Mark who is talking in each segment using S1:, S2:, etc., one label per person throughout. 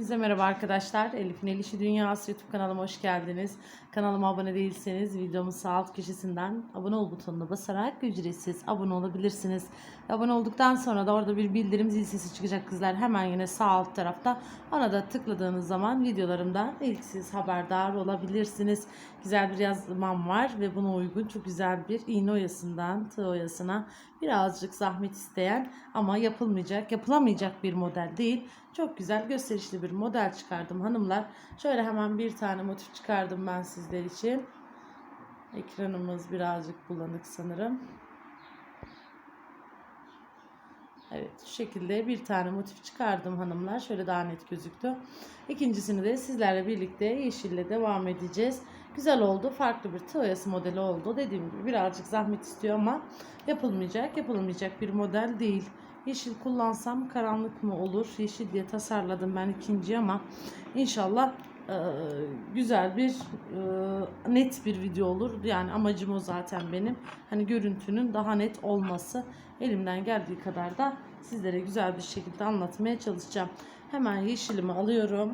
S1: Hepinize merhaba arkadaşlar. Elif'in El İşi Dünyası YouTube kanalıma hoş geldiniz. Kanalıma abone değilseniz videomun sağ alt köşesinden abone ol butonuna basarak ücretsiz abone olabilirsiniz. Abone olduktan sonra da orada bir bildirim zil sesi çıkacak kızlar. Hemen yine sağ alt tarafta ona da tıkladığınız zaman videolarımdan ilk siz haberdar olabilirsiniz. Güzel bir yazmam var ve buna uygun çok güzel bir iğne oyasından tığ oyasına birazcık zahmet isteyen ama yapılmayacak, yapılamayacak bir model değil. Çok güzel gösterişli bir model çıkardım hanımlar. Şöyle hemen bir tane motif çıkardım ben sizler için. Ekranımız birazcık bulanık sanırım. Evet şu şekilde bir tane motif çıkardım hanımlar. Şöyle daha net gözüktü. İkincisini de sizlerle birlikte yeşille devam edeceğiz. Güzel oldu. Farklı bir tığ modeli oldu. Dediğim gibi birazcık zahmet istiyor ama yapılmayacak, yapılmayacak bir model değil. Yeşil kullansam karanlık mı olur? Yeşil diye tasarladım ben ikinci ama inşallah güzel bir e, net bir video olur. Yani amacım o zaten benim. Hani görüntünün daha net olması. Elimden geldiği kadar da sizlere güzel bir şekilde anlatmaya çalışacağım. Hemen yeşilimi alıyorum.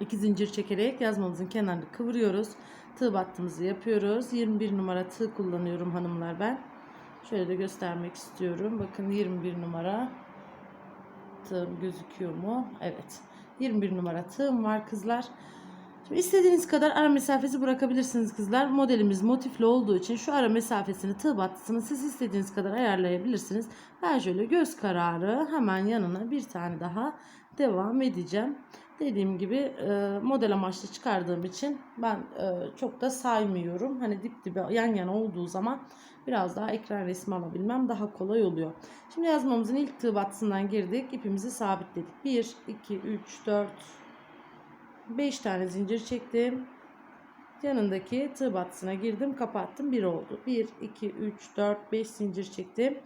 S1: İki zincir çekerek yazmamızın kenarını kıvırıyoruz. Tığ battığımızı yapıyoruz. 21 numara tığ kullanıyorum hanımlar ben. Şöyle de göstermek istiyorum. Bakın 21 numara tığım gözüküyor mu? Evet. 21 numara tığım var kızlar. Şimdi istediğiniz kadar ara mesafesi bırakabilirsiniz kızlar. Modelimiz motifli olduğu için şu ara mesafesini tığ battısını siz istediğiniz kadar ayarlayabilirsiniz. Ben şöyle göz kararı hemen yanına bir tane daha devam edeceğim. Dediğim gibi e, model amaçlı çıkardığım için ben e, çok da saymıyorum. Hani dip dibe yan yana olduğu zaman biraz daha ekran resmi alabilmem daha kolay oluyor. Şimdi yazmamızın ilk tığ battısından girdik. ipimizi sabitledik. 1, 2, 3, 4, 5 tane zincir çektim. Yanındaki tığ battısına girdim kapattım 1 oldu. 1, 2, 3, 4, 5 zincir çektim.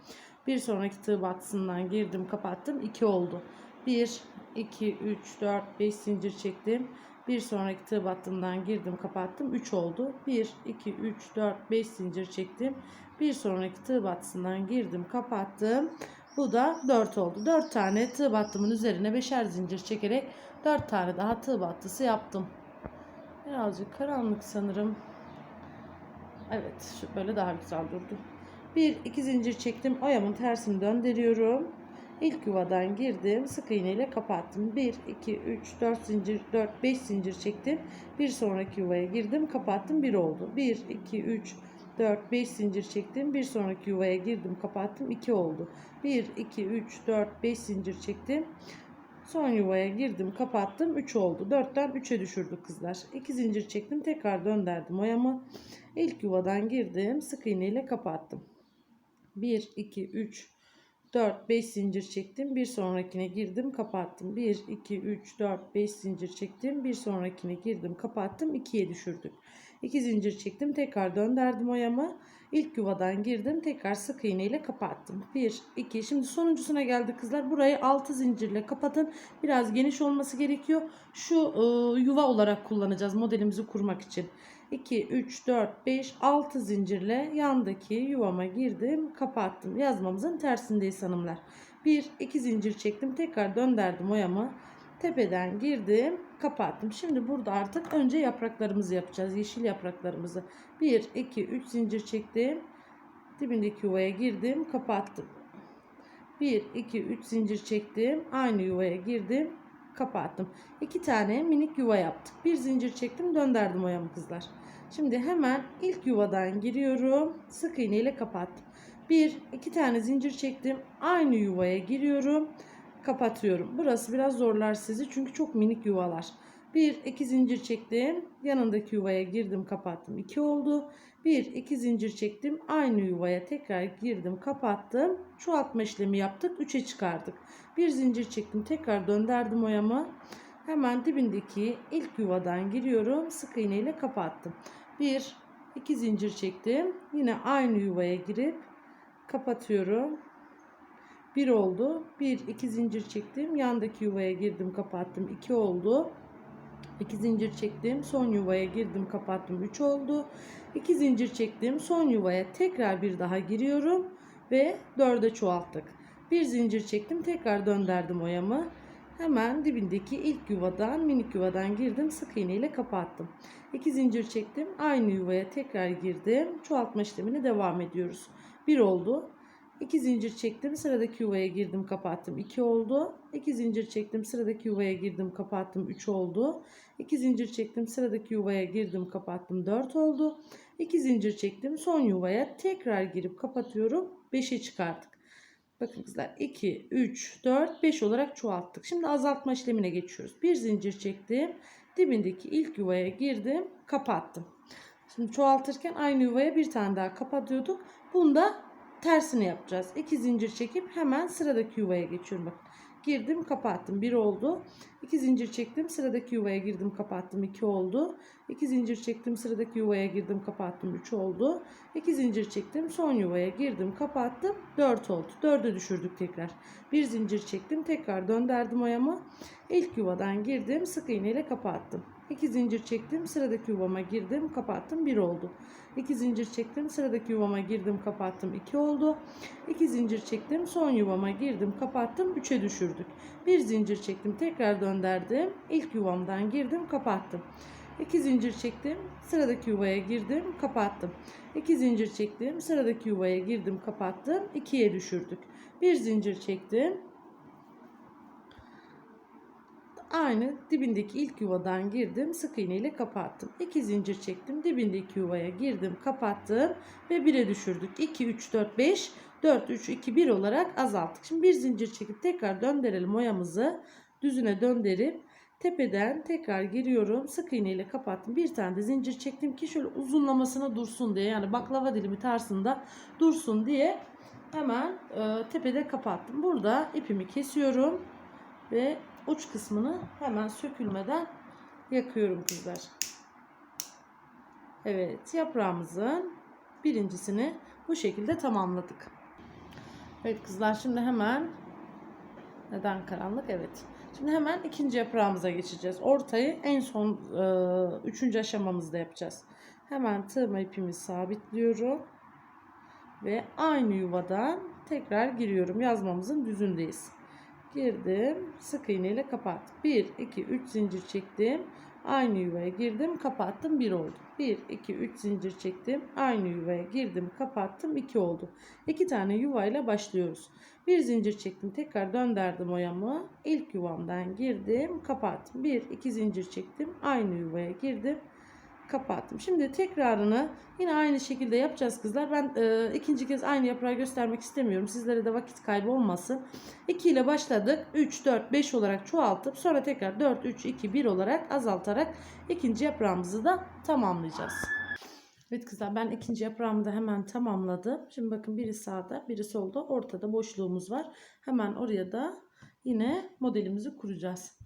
S1: Bir sonraki tığ battısından girdim kapattım 2 oldu. 1, 2, 3, 4, 5 zincir çektim. Bir sonraki tığ battığımdan girdim kapattım 3 oldu. 1, 2, 3, 4, 5 zincir çektim. Bir sonraki tığ battısından girdim kapattım. Bu da 4 oldu. 4 tane tığ battımın üzerine 5'er zincir çekerek 4 tane daha tığ battısı yaptım. Birazcık karanlık sanırım. Evet böyle daha güzel durdu. 1 2 zincir çektim. Oyamın tersini döndürüyorum. İlk yuvadan girdim. Sık iğne ile kapattım. 1 2 3 4 zincir 4 5 zincir çektim. Bir sonraki yuvaya girdim, kapattım. 1 oldu. 1 2 3 4 5 zincir çektim. Bir sonraki yuvaya girdim, kapattım. 2 oldu. 1 2 3 4 5 zincir çektim. Son yuvaya girdim, kapattım. 3 oldu. 4'ten 3'e düşürdük kızlar. 2 zincir çektim. Tekrar döndürdüm oyamı. İlk yuvadan girdim. Sık iğne ile kapattım. 1 2 3 4 5 zincir çektim. Bir sonrakine girdim, kapattım. 1 2 3 4 5 zincir çektim. Bir sonrakine girdim, kapattım. 2'ye düşürdük. 2 zincir çektim. Tekrar döndürdüm oyamı. İlk yuvadan girdim. Tekrar sık iğne ile kapattım. 1 2 Şimdi sonuncusuna geldi kızlar. Burayı 6 zincirle kapatın. Biraz geniş olması gerekiyor. Şu e, yuva olarak kullanacağız modelimizi kurmak için. 2, 3, 4, 5, 6 zincirle yandaki yuvama girdim. Kapattım. Yazmamızın tersindeyiz hanımlar. 1, 2 zincir çektim. Tekrar döndürdüm oyamı. Tepeden girdim. Kapattım. Şimdi burada artık önce yapraklarımızı yapacağız. Yeşil yapraklarımızı. 1, 2, 3 zincir çektim. Dibindeki yuvaya girdim. Kapattım. 1, 2, 3 zincir çektim. Aynı yuvaya girdim kapattım. İki tane minik yuva yaptık. Bir zincir çektim döndürdüm oyamı kızlar. Şimdi hemen ilk yuvadan giriyorum. Sık iğne ile kapattım. Bir, iki tane zincir çektim. Aynı yuvaya giriyorum. Kapatıyorum. Burası biraz zorlar sizi çünkü çok minik yuvalar. Bir, iki zincir çektim. Yanındaki yuvaya girdim kapattım. 2 oldu. Bir, iki zincir çektim. Aynı yuvaya tekrar girdim kapattım. Çoğaltma işlemi yaptık. 3'e çıkardık. Bir zincir çektim. Tekrar döndürdüm oyamı. Hemen dibindeki ilk yuvadan giriyorum. Sık iğne ile kapattım. Bir, iki zincir çektim. Yine aynı yuvaya girip kapatıyorum. Bir oldu. Bir, iki zincir çektim. Yandaki yuvaya girdim kapattım. 2 oldu. 2 zincir çektim. Son yuvaya girdim kapattım. 3 oldu. 2 zincir çektim. Son yuvaya tekrar bir daha giriyorum. Ve 4'e çoğalttık. Bir zincir çektim. Tekrar döndürdüm oyamı. Hemen dibindeki ilk yuvadan minik yuvadan girdim. Sık iğne ile kapattım. 2 zincir çektim. Aynı yuvaya tekrar girdim. Çoğaltma işlemini devam ediyoruz. 1 oldu. 2 zincir çektim. Sıradaki yuvaya girdim, kapattım. 2 oldu. 2 zincir çektim. Sıradaki yuvaya girdim, kapattım. 3 oldu. 2 zincir çektim. Sıradaki yuvaya girdim, kapattım. 4 oldu. 2 zincir çektim. Son yuvaya tekrar girip kapatıyorum. 5'e çıkardık. Bakın kızlar 2, 3, 4, 5 olarak çoğalttık. Şimdi azaltma işlemine geçiyoruz. Bir zincir çektim. Dibindeki ilk yuvaya girdim. Kapattım. Şimdi çoğaltırken aynı yuvaya bir tane daha kapatıyorduk. Bunda tersini yapacağız. 2 zincir çekip hemen sıradaki yuvaya geçiyorum. Bakın. Girdim kapattım. 1 oldu. 2 zincir çektim. Sıradaki yuvaya girdim kapattım. 2 oldu. 2 zincir çektim. Sıradaki yuvaya girdim kapattım. 3 oldu. 2 zincir çektim. Son yuvaya girdim kapattım. 4 oldu. 4'e düşürdük tekrar. 1 zincir çektim. Tekrar döndürdüm oyamı. İlk yuvadan girdim. Sık iğne ile kapattım. 2 zincir çektim. Sıradaki yuvama girdim. Kapattım. 1 oldu. 2 zincir çektim. Sıradaki yuvama girdim. Kapattım. 2 oldu. 2 zincir çektim. Son yuvama girdim. Kapattım. 3'e düşürdük. 1 zincir çektim. Tekrar döndürdüm. İlk yuvamdan girdim. Kapattım. 2 zincir çektim. Sıradaki yuvaya girdim. Kapattım. 2 zincir çektim. Sıradaki yuvaya girdim. Kapattım. 2'ye düşürdük. 1 zincir çektim. Aynı dibindeki ilk yuvadan girdim. Sık iğne ile kapattım. 2 zincir çektim. Dibindeki yuvaya girdim. Kapattım. Ve 1'e düşürdük. 2, 3, 4, 5. 4, 3, 2, 1 olarak azalttık. Şimdi bir zincir çekip tekrar döndürelim oyamızı. Düzüne döndürüp tepeden tekrar giriyorum. Sık iğne ile kapattım. Bir tane de zincir çektim ki şöyle uzunlamasına dursun diye. Yani baklava dilimi tarzında dursun diye hemen e, tepede kapattım. Burada ipimi kesiyorum ve uç kısmını hemen sökülmeden yakıyorum kızlar. Evet yaprağımızın birincisini bu şekilde tamamladık. Evet kızlar şimdi hemen neden karanlık? Evet. Şimdi hemen ikinci yaprağımıza geçeceğiz. Ortayı en son e, üçüncü aşamamızda yapacağız. Hemen tığma ipimi sabitliyorum. Ve aynı yuvadan tekrar giriyorum. Yazmamızın düzündeyiz. Girdim. Sık iğne ile kapattım. 1, 2, 3 zincir çektim. Aynı yuvaya girdim. Kapattım. 1 oldu. 1, 2, 3 zincir çektim. Aynı yuvaya girdim. Kapattım. 2 oldu. 2 tane yuvayla başlıyoruz. Bir zincir çektim. Tekrar döndürdüm oyamı. İlk yuvamdan girdim. Kapattım. 1, 2 zincir çektim. Aynı yuvaya girdim kapattım. Şimdi tekrarını yine aynı şekilde yapacağız kızlar. Ben e, ikinci kez aynı yaprağı göstermek istemiyorum. Sizlere de vakit kaybı olmasın. 2 ile başladık. 3, 4, 5 olarak çoğaltıp sonra tekrar 4, 3, 2, 1 olarak azaltarak ikinci yaprağımızı da tamamlayacağız. Evet kızlar ben ikinci yaprağımı da hemen tamamladım. Şimdi bakın biri sağda biri solda ortada boşluğumuz var. Hemen oraya da yine modelimizi kuracağız.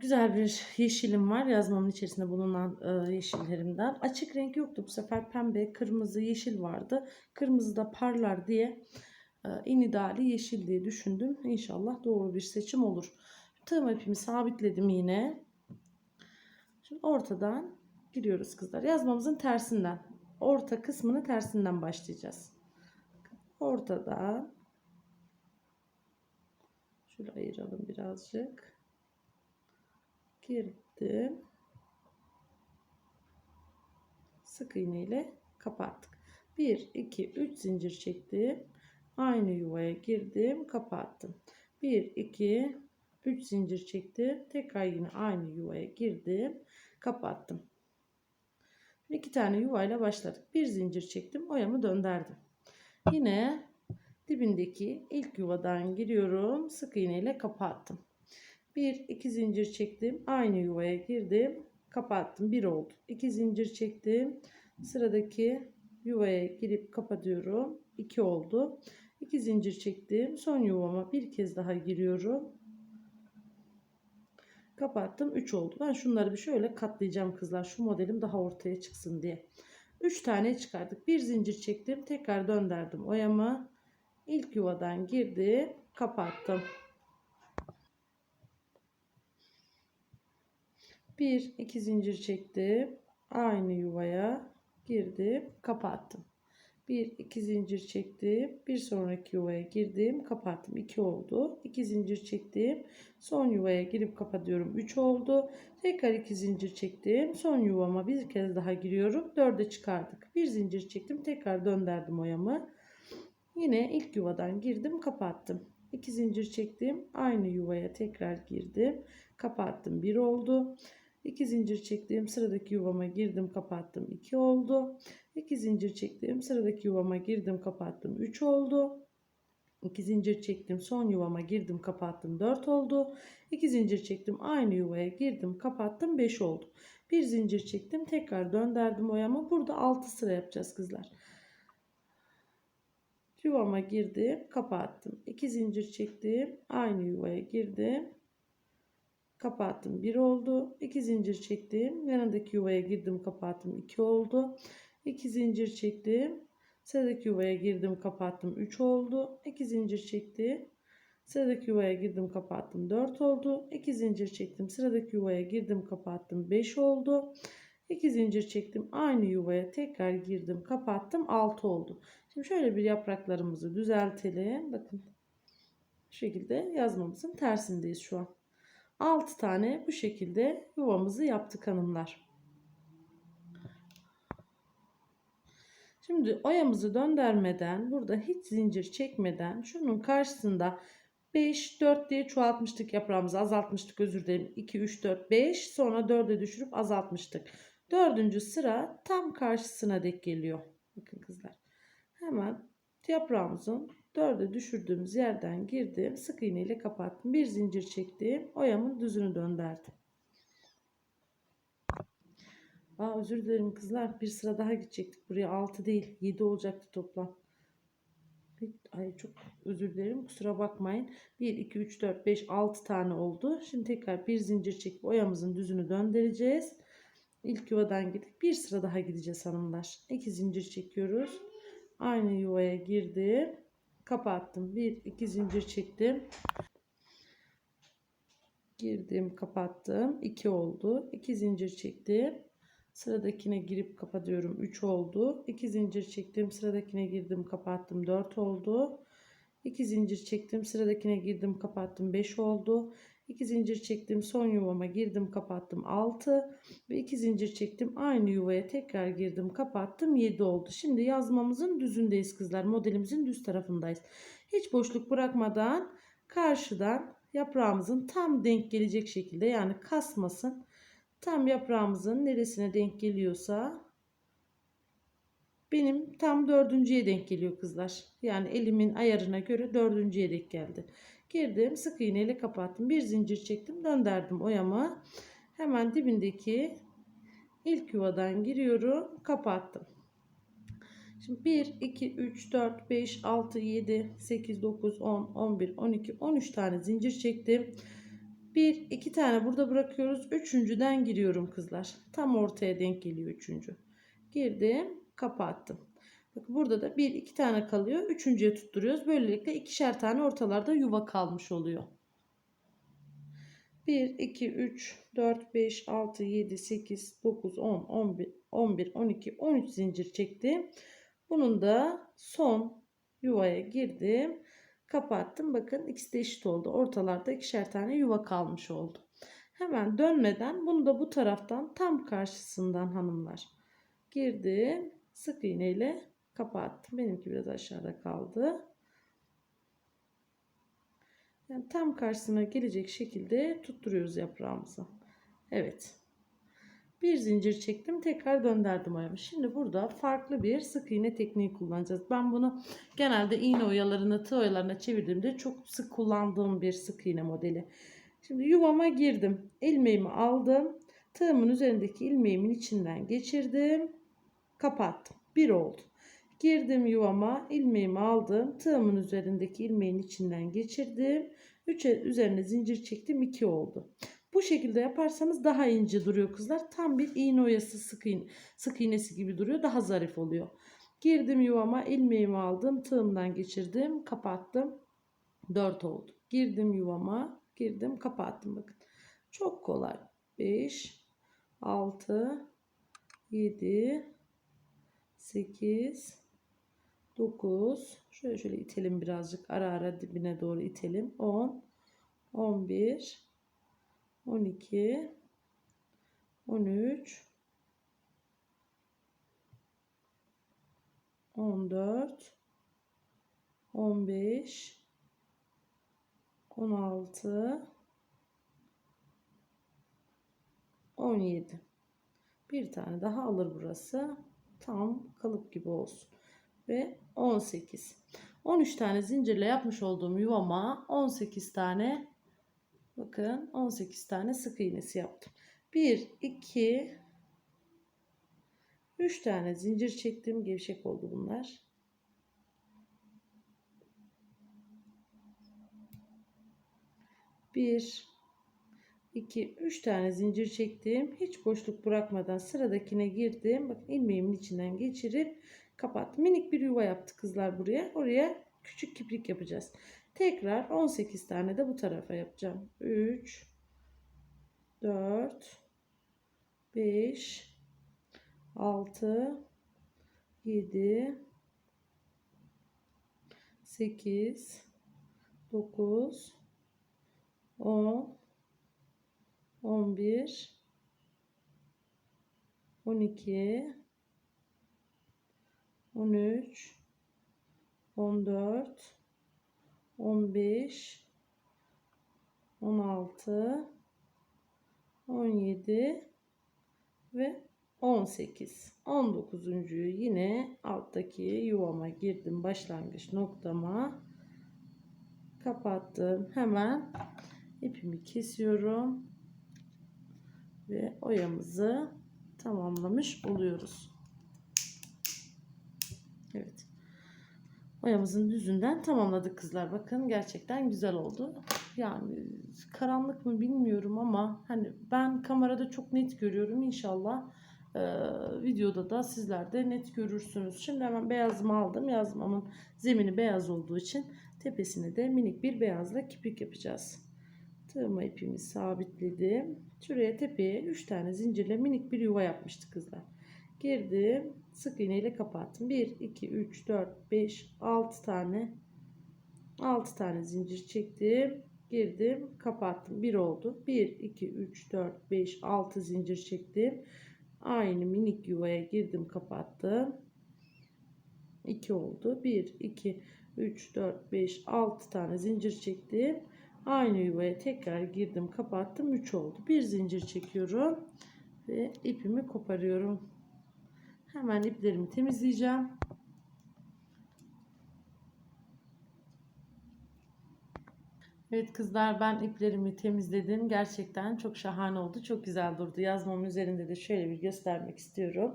S1: Güzel bir yeşilim var yazmamın içerisinde bulunan e, yeşillerimden. Açık renk yoktu bu sefer pembe, kırmızı, yeşil vardı. Kırmızı da parlar diye e, en ideali yeşil diye düşündüm. İnşallah doğru bir seçim olur. Tığım ipimi sabitledim yine. Şimdi ortadan giriyoruz kızlar. Yazmamızın tersinden. Orta kısmını tersinden başlayacağız. Ortadan şöyle ayıralım birazcık girdim. Sık iğne ile kapattık. 1 2 3 zincir çektim. Aynı yuvaya girdim, kapattım. 1 2 3 zincir çektim. Tekrar yine aynı yuvaya girdim, kapattım. İki tane yuvayla başladık. Bir zincir çektim, oyamı döndürdüm. Yine dibindeki ilk yuvadan giriyorum. Sık iğne ile kapattım. 1 2 zincir çektim. Aynı yuvaya girdim. Kapattım. 1 oldu. 2 zincir çektim. Sıradaki yuvaya girip kapatıyorum. 2 oldu. 2 zincir çektim. Son yuvama bir kez daha giriyorum. Kapattım. 3 oldu. Ben şunları bir şöyle katlayacağım kızlar. Şu modelim daha ortaya çıksın diye. 3 tane çıkardık. Bir zincir çektim. Tekrar döndürdüm oyama. İlk yuvadan girdim. Kapattım. 1 2 zincir çektim. Aynı yuvaya girdim, kapattım. Bir iki zincir çektim. Bir sonraki yuvaya girdim. Kapattım. 2 oldu. 2 zincir çektim. Son yuvaya girip kapatıyorum. 3 oldu. Tekrar 2 zincir çektim. Son yuvama bir kez daha giriyorum. 4'e çıkardık. Bir zincir çektim. Tekrar döndürdüm oyamı. Yine ilk yuvadan girdim. Kapattım. 2 zincir çektim. Aynı yuvaya tekrar girdim. Kapattım. 1 oldu. 2 zincir çektim. Sıradaki yuvama girdim. Kapattım. 2 oldu. 2 zincir çektim. Sıradaki yuvama girdim, kapattım. 3 oldu. 2 zincir çektim. Son yuvama girdim, kapattım. 4 oldu. 2 zincir çektim. Aynı yuvaya girdim, kapattım. 5 oldu. Bir zincir çektim. Tekrar döndürdüm oyamı. Burada 6 sıra yapacağız kızlar. Yuvama girdim, kapattım. 2 zincir çektim. Aynı yuvaya girdim. Kapattım. 1 oldu. 2 zincir çektim. Yanındaki yuvaya girdim, kapattım. 2 oldu. 2 zincir çektim. Sıradaki yuvaya girdim kapattım 3 oldu. 2 zincir çektim. Sıradaki yuvaya girdim kapattım 4 oldu. 2 zincir çektim. Sıradaki yuvaya girdim kapattım 5 oldu. 2 zincir çektim. Aynı yuvaya tekrar girdim kapattım 6 oldu. Şimdi şöyle bir yapraklarımızı düzeltelim. Bakın şu şekilde yazmamızın tersindeyiz şu an. 6 tane bu şekilde yuvamızı yaptık hanımlar. Şimdi oyamızı döndürmeden burada hiç zincir çekmeden şunun karşısında 5 4 diye çoğaltmıştık yaprağımızı azaltmıştık özür dilerim 2 3 4 5 sonra 4'e düşürüp azaltmıştık. Dördüncü sıra tam karşısına dek geliyor. Bakın kızlar. Hemen yaprağımızın 4'e düşürdüğümüz yerden girdim. Sık iğne ile kapattım. Bir zincir çektim. Oyamın düzünü döndürdüm. Aa, özür dilerim kızlar. Bir sıra daha gidecektik. Buraya 6 değil 7 olacaktı toplam. Ay çok özür dilerim. Kusura bakmayın. 1, 2, 3, 4, 5, 6 tane oldu. Şimdi tekrar bir zincir çekip oyamızın düzünü döndüreceğiz. İlk yuvadan gidip bir sıra daha gideceğiz hanımlar. 2 zincir çekiyoruz. Aynı yuvaya girdim. Kapattım. 1, 2 zincir çektim. Girdim, kapattım. 2 oldu. 2 zincir çektim. Sıradakine girip kapatıyorum. 3 oldu. 2 zincir çektim. Sıradakine girdim kapattım. 4 oldu. 2 zincir çektim. Sıradakine girdim kapattım. 5 oldu. 2 zincir çektim. Son yuvama girdim kapattım. 6 ve 2 zincir çektim. Aynı yuvaya tekrar girdim kapattım. 7 oldu. Şimdi yazmamızın düzündeyiz kızlar. Modelimizin düz tarafındayız. Hiç boşluk bırakmadan karşıdan yaprağımızın tam denk gelecek şekilde yani kasmasın tam yaprağımızın neresine denk geliyorsa benim tam dördüncüye denk geliyor kızlar. Yani elimin ayarına göre dördüncüye denk geldi. Girdim sık iğne ile kapattım. Bir zincir çektim döndürdüm oyama. Hemen dibindeki ilk yuvadan giriyorum kapattım. Şimdi 1, 2, 3, 4, 5, 6, 7, 8, 9, 10, 11, 12, 13 tane zincir çektim. Bir, iki tane burada bırakıyoruz. Üçüncüden giriyorum kızlar. Tam ortaya denk geliyor üçüncü. Girdim, kapattım. Bak burada da bir, iki tane kalıyor. Üçüncüye tutturuyoruz. Böylelikle ikişer tane ortalarda yuva kalmış oluyor. 1, 2, 3, 4, 5, 6, 7, 8, 9, 10, 11, 11, 12, 13 zincir çektim. Bunun da son yuvaya girdim kapattım. Bakın ikisi de eşit oldu. Ortalarda ikişer tane yuva kalmış oldu. Hemen dönmeden bunu da bu taraftan tam karşısından hanımlar girdim. Sık iğne ile kapattım. Benimki biraz aşağıda kaldı. Yani tam karşısına gelecek şekilde tutturuyoruz yaprağımızı. Evet. Bir zincir çektim. Tekrar döndürdüm ayağımı. Şimdi burada farklı bir sık iğne tekniği kullanacağız. Ben bunu genelde iğne oyalarını tığ oyalarına çevirdiğimde çok sık kullandığım bir sık iğne modeli. Şimdi yuvama girdim. ilmeğimi aldım. Tığımın üzerindeki ilmeğimin içinden geçirdim. Kapattım. Bir oldu. Girdim yuvama. ilmeğimi aldım. Tığımın üzerindeki ilmeğin içinden geçirdim. 3 üzerine zincir çektim. 2 oldu. Bu şekilde yaparsanız daha ince duruyor kızlar. Tam bir iğne oyası sık, iğne, sık iğnesi gibi duruyor. Daha zarif oluyor. Girdim yuvama ilmeğimi aldım. Tığımdan geçirdim. Kapattım. 4 oldu. Girdim yuvama. Girdim kapattım. Bakın. Çok kolay. 5 6 7 8 9 şöyle şöyle itelim birazcık. Ara ara dibine doğru itelim. 10 11 12 13 14 15 16 17 bir tane daha alır burası tam kalıp gibi olsun. Ve 18 13 tane zincirle yapmış olduğum yuvama 18 tane bakın 18 tane sık iğnesi yaptım. 1 2 3 tane zincir çektim. Gevşek oldu bunlar. Bir 2 3 tane zincir çektim. Hiç boşluk bırakmadan sıradakine girdim. Bakın ilmeğimin içinden geçirip kapat minik bir yuva yaptı kızlar buraya. Oraya küçük kiprik yapacağız. Tekrar 18 tane de bu tarafa yapacağım. 3 4 5 6 7 8 9 10 11 12 13 14 15 16 17 ve 18 19.'yu yine alttaki yuvama girdim. Başlangıç noktama kapattım. Hemen ipimi kesiyorum ve oyamızı tamamlamış oluyoruz Evet oyamızın düzünden tamamladık kızlar bakın gerçekten güzel oldu yani karanlık mı bilmiyorum ama hani ben kamerada çok net görüyorum inşallah e, videoda da sizler de net görürsünüz. Şimdi hemen beyazımı aldım. Yazmamın zemini beyaz olduğu için tepesine de minik bir beyazla kiprik yapacağız. Tığıma ipimi sabitledim. Şuraya tepeye 3 tane zincirle minik bir yuva yapmıştık kızlar. Girdim. Sık iğne ile kapattım. 1, 2, 3, 4, 5, 6 tane 6 tane zincir çektim. Girdim. Kapattım. 1 oldu. 1, 2, 3, 4, 5, 6 zincir çektim. Aynı minik yuvaya girdim. Kapattım. 2 oldu. 1, 2, 3, 4, 5, 6 tane zincir çektim. Aynı yuvaya tekrar girdim. Kapattım. 3 oldu. Bir zincir çekiyorum. Ve ipimi koparıyorum. Hemen iplerimi temizleyeceğim. Evet kızlar ben iplerimi temizledim. Gerçekten çok şahane oldu. Çok güzel durdu. Yazmamın üzerinde de şöyle bir göstermek istiyorum.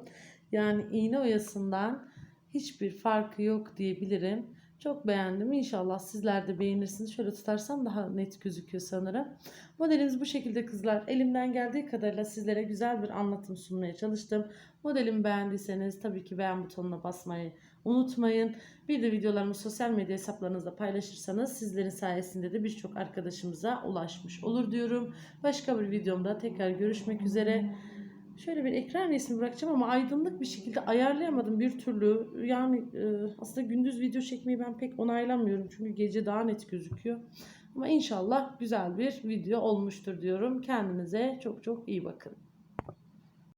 S1: Yani iğne oyasından hiçbir farkı yok diyebilirim. Çok beğendim. İnşallah sizler de beğenirsiniz. Şöyle tutarsam daha net gözüküyor sanırım. Modelimiz bu şekilde kızlar. Elimden geldiği kadarıyla sizlere güzel bir anlatım sunmaya çalıştım. Modelimi beğendiyseniz tabii ki beğen butonuna basmayı unutmayın. Bir de videolarımı sosyal medya hesaplarınızda paylaşırsanız sizlerin sayesinde de birçok arkadaşımıza ulaşmış olur diyorum. Başka bir videomda tekrar görüşmek üzere. Şöyle bir ekran resmi bırakacağım ama aydınlık bir şekilde ayarlayamadım bir türlü. Yani e, aslında gündüz video çekmeyi ben pek onaylamıyorum. Çünkü gece daha net gözüküyor. Ama inşallah güzel bir video olmuştur diyorum. Kendinize çok çok iyi bakın.